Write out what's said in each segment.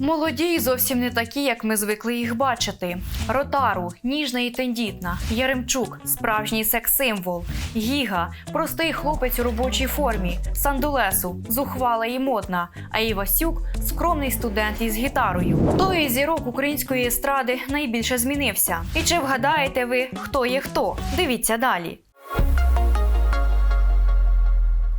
Молоді зовсім не такі, як ми звикли їх бачити. Ротару, ніжна і тендітна. Яремчук, справжній секс-символ. Гіга, простий хлопець у робочій формі. Сандулесу, зухвала і модна. А Івасюк скромний студент із гітарою. Із зірок української естради найбільше змінився? І чи вгадаєте ви, хто є хто? Дивіться далі.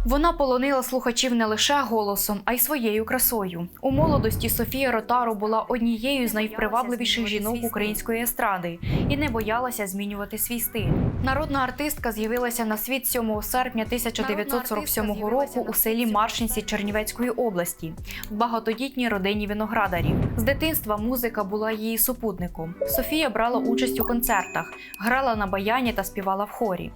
Вона полонила слухачів не лише голосом, а й своєю красою. У молодості Софія Ротару була однією з найпривабливіших жінок української естради і не боялася змінювати свій стиль. Народна артистка з'явилася на світ 7 серпня 1947 року у селі Маршинці Чернівецької області в багатодітній родині виноградарів. З дитинства музика була її супутником. Софія брала участь у концертах, грала на баяні та співала в хорі.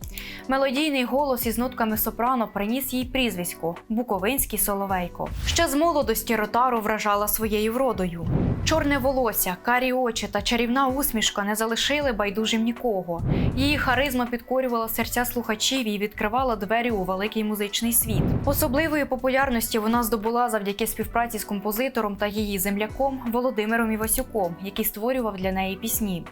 Мелодійний голос із нотками сопрано приніс їй прізвисько Буковинський Соловейко. Ще з молодості Ротару вражала своєю вродою. Чорне волосся, карі очі та чарівна усмішка не залишили байдужим нікого. Її харизма підкорювала серця слухачів і відкривала двері у великий музичний світ. Особливої популярності вона здобула завдяки співпраці з композитором та її земляком Володимиром Івасюком, який створював для неї пісні.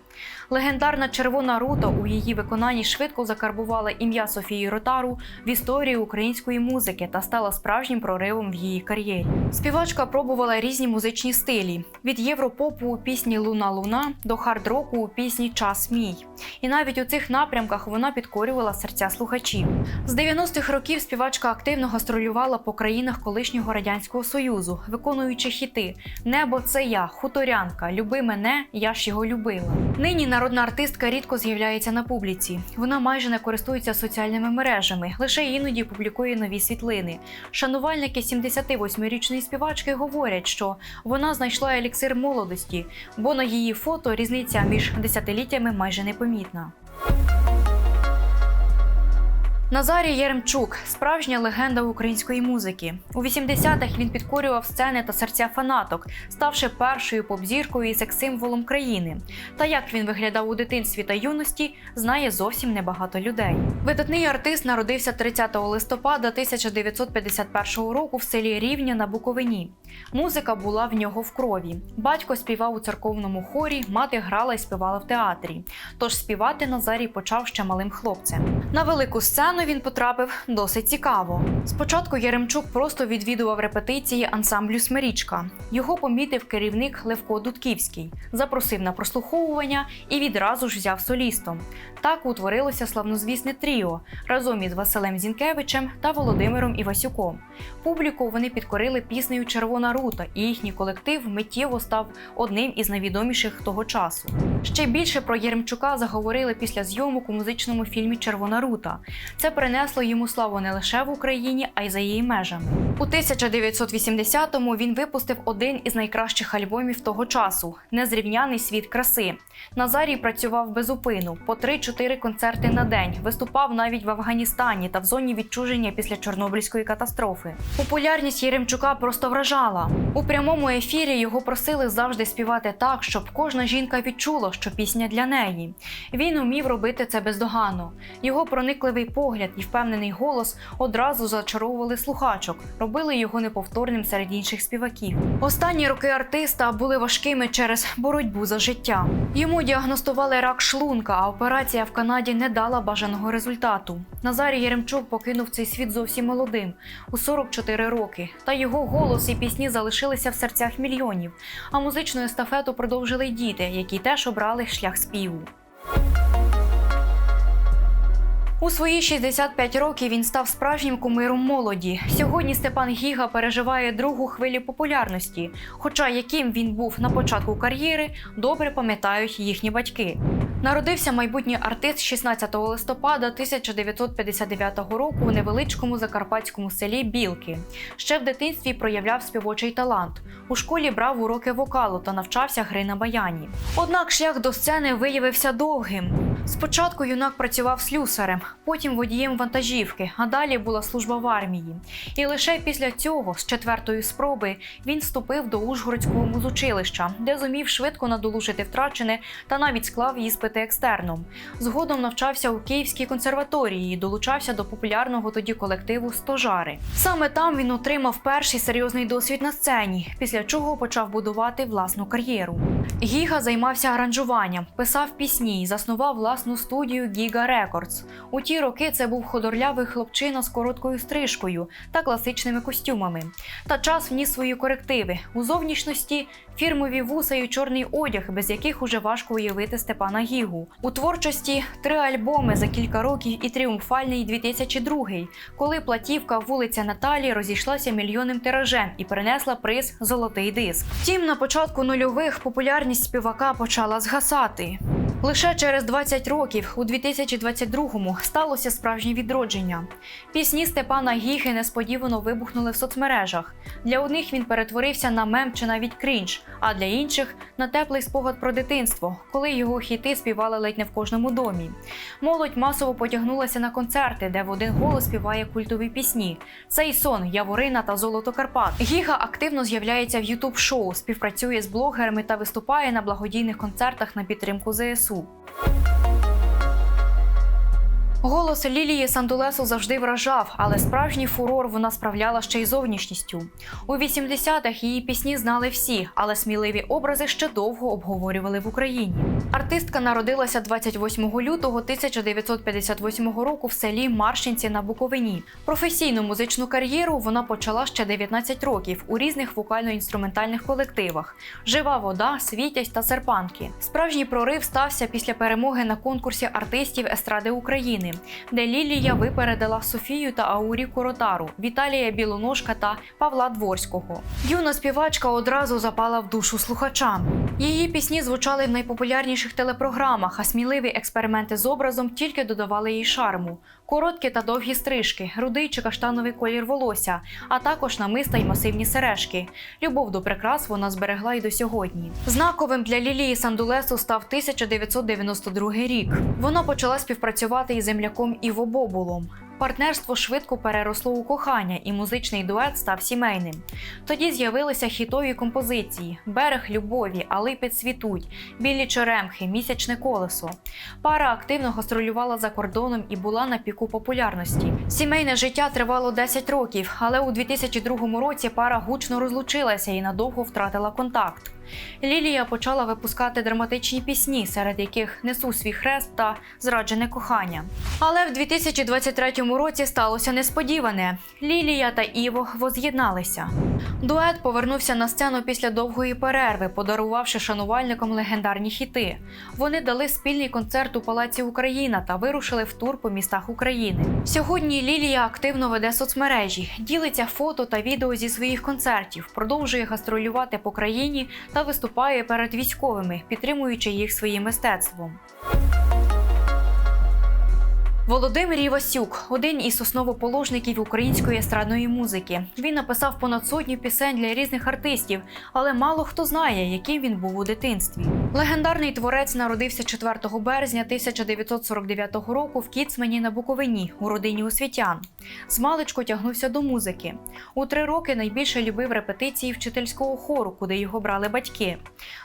Легендарна червона рута у її виконанні швидко закарбувала ім'я Софії Ротару в історії української музики та стала справжнім проривом в її кар'єрі. Співачка пробувала різні музичні стилі: від європопу у пісні Луна Луна до хард-року у пісні Час мій. І навіть у цих напрямках вона підкорювала серця слухачів. З 90-х років співачка активно гастролювала по країнах колишнього радянського союзу, виконуючи хіти Небо це я, хуторянка, люби мене, я ж його любила. Нині народна артистка рідко з'являється на публіці. Вона майже не користується соціальними мережами, лише іноді публікує нові світлини. Шанувальники 78-річної співачки говорять, що вона знайшла еліксир молодості, бо на її фото різниця між десятиліттями майже непомітна. Назарій Єремчук справжня легенда української музики. У 80-х він підкорював сцени та серця фанаток, ставши першою поп-зіркою і секс-символом країни. Та як він виглядав у дитинстві та юності, знає зовсім небагато людей. Видатний артист народився 30 листопада 1951 року в селі Рівня на Буковині. Музика була в нього в крові. Батько співав у церковному хорі, мати грала і співала в театрі. Тож співати Назарій почав ще малим хлопцем. На велику сцену він потрапив досить цікаво. Спочатку Яремчук просто відвідував репетиції ансамблю Смирічка. Його помітив керівник Левко Дудківський, запросив на прослуховування і відразу ж взяв солістом. Так утворилося славнозвісне тріо разом із Василем Зінкевичем та Володимиром Івасюком. Публіку вони підкорили піснею Червона рута, і їхній колектив миттєво став одним із найвідоміших того часу. Ще більше про Єремчука заговорили після зйомок у музичному фільмі Червона рута. Це принесло йому славу не лише в Україні, а й за її межами. У 1980-му він випустив один із найкращих альбомів того часу Незрівняний світ краси. Назарій працював без упину по 3-4 концерти на день. Виступав навіть в Афганістані та в зоні відчуження після Чорнобильської катастрофи. Популярність Єремчука просто вражала. У прямому ефірі його просили завжди співати так, щоб кожна жінка відчула, що пісня для неї. Він умів робити це бездоганно. Його проникливий погляд і впевнений голос одразу зачаровували слухачок, робили його неповторним серед інших співаків. Останні роки артиста були важкими через боротьбу за життя. Йому діагностували рак шлунка, а операція в Канаді не дала бажаного результату. Назарій Єремчук покинув цей світ зовсім молодим у 44 роки. Та його голос і пісні залишилися в серцях мільйонів. А музичну естафету продовжили й діти, які теж обрали шлях співу. У свої 65 років він став справжнім кумиром молоді. Сьогодні Степан Гіга переживає другу хвилю популярності. Хоча яким він був на початку кар'єри, добре пам'ятають їхні батьки. Народився майбутній артист 16 листопада 1959 року у невеличкому закарпатському селі Білки. Ще в дитинстві проявляв співочий талант. У школі брав уроки вокалу та навчався гри на баяні. Однак шлях до сцени виявився довгим. Спочатку юнак працював слюсарем, потім водієм вантажівки, а далі була служба в армії. І лише після цього, з четвертої спроби, він вступив до Ужгородського музучилища, де зумів швидко надолужити втрачене та навіть склав іспит мовити, екстерном. Згодом навчався у Київській консерваторії і долучався до популярного тоді колективу Стожари. Саме там він отримав перший серйозний досвід на сцені, після чого почав будувати власну кар'єру. Гіга займався аранжуванням, писав пісні і заснував власну студію Гіга Рекордс. У ті роки це був ходорлявий хлопчина з короткою стрижкою та класичними костюмами. Та час вніс свої корективи у зовнішності фірмові вуса і чорний одяг, без яких уже важко уявити Степана Гігу. У творчості три альбоми за кілька років і тріумфальний 2002, коли платівка вулиця Наталі розійшлася мільйонним тиражем і принесла приз Золотий диск. Втім, на початку нульових популярність співака почала згасати. Лише через 20 років, у 2022-му, сталося справжнє відродження. Пісні Степана Гіги несподівано вибухнули в соцмережах. Для одних він перетворився на мем чи навіть крінж, а для інших на теплий спогад про дитинство, коли його хіти співали ледь не в кожному домі. Молодь масово потягнулася на концерти, де в один голос співає культові пісні: Цей сон, Яворина та Золото Карпат. Гіга активно з'являється в ютуб шоу, співпрацює з блогерами та виступає на благодійних концертах на підтримку ЗСУ. Sul. Голос Лілії Сандулесу завжди вражав, але справжній фурор вона справляла ще й зовнішністю. У 80-х її пісні знали всі, але сміливі образи ще довго обговорювали в Україні. Артистка народилася 28 лютого 1958 року в селі Маршинці на Буковині. Професійну музичну кар'єру вона почала ще 19 років у різних вокально-інструментальних колективах: Жива вода, світязь та серпанки. Справжній прорив стався після перемоги на конкурсі артистів естради України де Лілія випередила Софію та Аурі Коротару, Віталія Білоножка та Павла Дворського. Юна співачка одразу запала в душу слухачам. Її пісні звучали в найпопулярніших телепрограмах, а сміливі експерименти з образом тільки додавали їй шарму. Короткі та довгі стрижки, рудий чи каштановий колір волосся, а також намиста й масивні сережки. Любов до прикрас вона зберегла й до сьогодні. Знаковим для Лілії Сандулесу став 1992 рік. Вона почала співпрацювати із земляком Іво Бобулом. Партнерство швидко переросло у кохання, і музичний дует став сімейним. Тоді з'явилися хітові композиції: Берег любові, Алипи цвітуть, Білі черемхи, Місячне колесо. Пара активно гастролювала за кордоном і була на піку популярності. Сімейне життя тривало 10 років, але у 2002 році пара гучно розлучилася і надовго втратила контакт. Лілія почала випускати драматичні пісні, серед яких Несу свій хрест та Зраджене кохання. Але в 2023 році сталося несподіване: Лілія та Іво воз'єдналися. Дует повернувся на сцену після довгої перерви, подарувавши шанувальникам легендарні хіти. Вони дали спільний концерт у Палаці Україна та вирушили в тур по містах України. Сьогодні Лілія активно веде соцмережі, ділиться фото та відео зі своїх концертів, продовжує гастролювати по країні та виступає перед військовими, підтримуючи їх своїм мистецтвом. Володимир Івасюк один із основоположників української естрадної музики. Він написав понад сотню пісень для різних артистів, але мало хто знає, яким він був у дитинстві. Легендарний творець народився 4 березня 1949 року в Кіцмені на Буковині у родині освітян. Змалечку тягнувся до музики. У три роки найбільше любив репетиції вчительського хору, куди його брали батьки.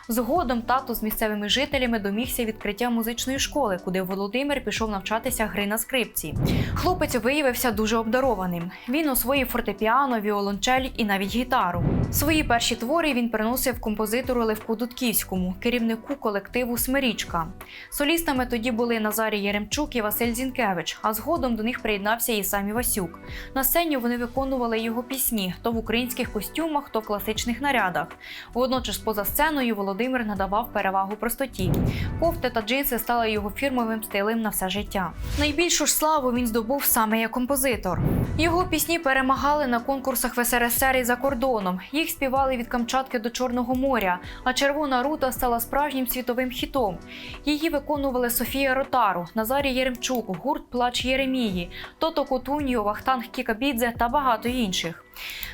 Згодом тато з місцевими жителями домігся відкриття музичної школи, куди Володимир пішов навчатися гри на скрипці. Хлопець виявився дуже обдарованим. Він освоїв фортепіано, віолончель і навіть гітару. Свої перші твори він приносив композитору Левку Дудківському, керівнику колективу Смирічка. Солістами тоді були Назарій Яремчук і Василь Зінкевич, а згодом до них приєднався і сам Івасюк. На сцені вони виконували його пісні то в українських костюмах, то в класичних нарядах. Водночас, поза сценою, Володимир надавав перевагу простоті. Кофти та джинси стали його фірмовим стилем на все життя. Найбільшу ж славу він здобув саме як композитор. Його пісні перемагали на конкурсах в СРСР і за кордоном. Їх співали від Камчатки до Чорного моря, а Червона рута стала справжнім світовим хітом. Її виконували Софія Ротару, Назарій Єремчук, гурт Плач Єремії, Тото Котуньо, Вахтанг Кікабідзе та багато інших.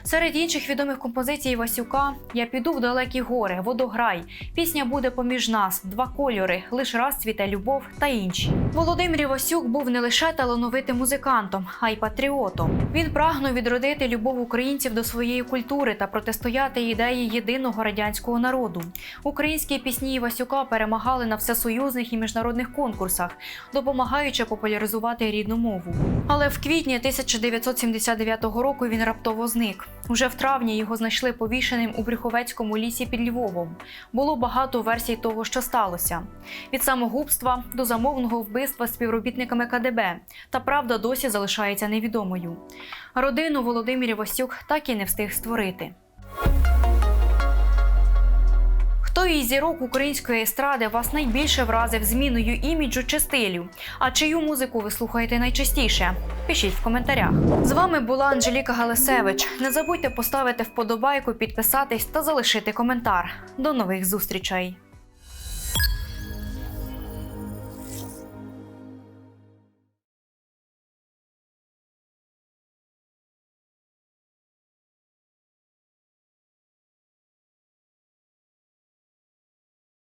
Серед інших відомих композицій Васюка Я піду в далекі гори, водограй. Пісня буде поміж нас, два кольори, лиш раз цвіте любов та інші. Володимир Івасюк був не лише талановитим музикантом, а й патріотом. Він прагнув відродити любов українців до своєї культури та протистояти ідеї єдиного радянського народу. Українські пісні Івасюка перемагали на всесоюзних і міжнародних конкурсах, допомагаючи популяризувати рідну мову. Але в квітні 1979 року він раптово зник. Уже в травні його знайшли повішеним у Брюховецькому лісі під Львовом. Було багато версій того, що сталося: від самогубства до замовного вбивства співробітниками КДБ. Та правда досі залишається невідомою. Родину Володимир Івасюк так і не встиг створити. Хто із зірок української естради вас найбільше вразив зміною іміджу чи стилю? А чию музику ви слухаєте найчастіше? Пишіть в коментарях. З вами була Анжеліка Галисевич. Не забудьте поставити вподобайку, підписатись та залишити коментар. До нових зустрічей!